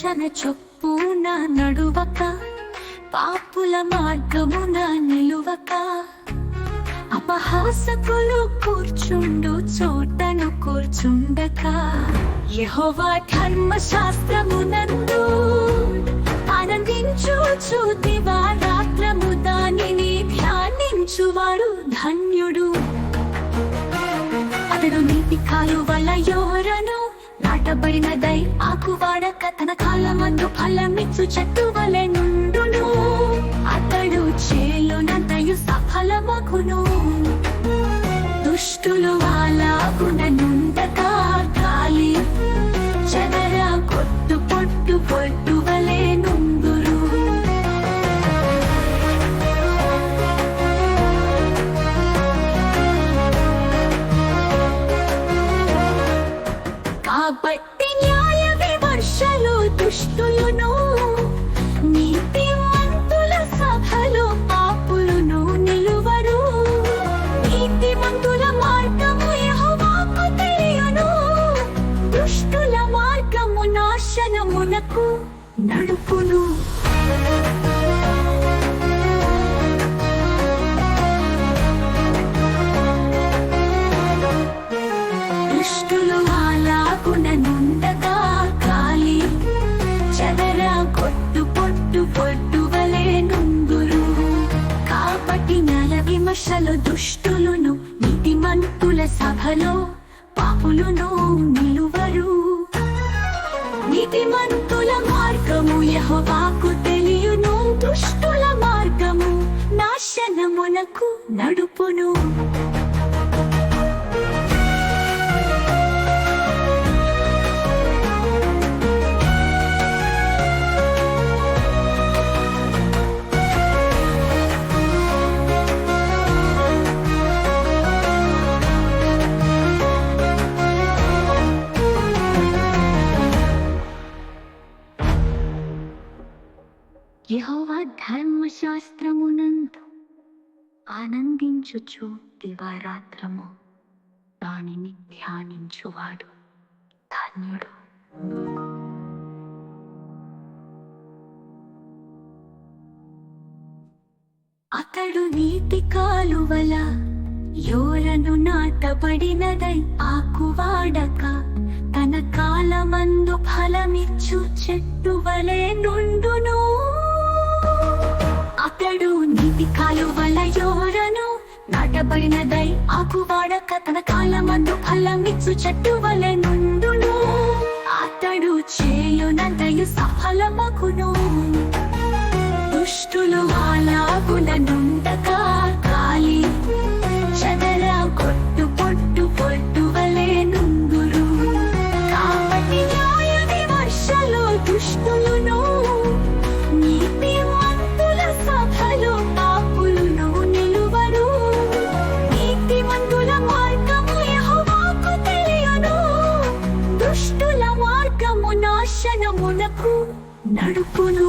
ఆలోచన చొప్పున నడువక పాపుల మార్గమున నిలువక. అపహాసకులు కూర్చుండు చోటను కూర్చుండక. యెహోవా ధర్మశాస్త్రమునందు ఆనందించు దివారాత్రము దానిని ధ్యానించువాడు ధన్యుడు. అతడు నీటి కాలువల యోరను నాటబడినదై ఆకువాడక తన కాలమందు ఫలమిచ్చు చెట్టు వలె నుండును. కాబట్టి న్యాయ విమర్శలు దుష్టులను నీతిమంతుల సభలో పాపులను నిలువరు. నీతిమంతుల మార్గము యెహోవాకు తెలియను. దుష్టుల మార్గము నాశనమునకు నడుపును. దుష్టు విమర్శలు దుష్టులను నీతిమంతుల సభలో పాపులను నిలువరు. నీతిమంతుల మార్గము యహోవాకు తెలియను దుష్టుల మార్గము నాశనమునకు నడుపును. ధర్మశాస్త్రమునందు ఆనందించుచు దివారాత్రము. దానిని ధ్యానించువాడు ధన్యుడు. అతడు నీటి కాలువల యోరను నాటబడినదై ఆకువాడక తన కాలమందు ఫలమిచ్చు చెట్టు వలె అతడు నీటి కాలువల యోరను నాటబడినదై ఆకువాడక తన కాలమందు ఫలమిచ్చు చెట్టు వలె నుండును. అతడు చేయునంతయు సఫలమగును. దుష్టులు అలాగున నడుపును.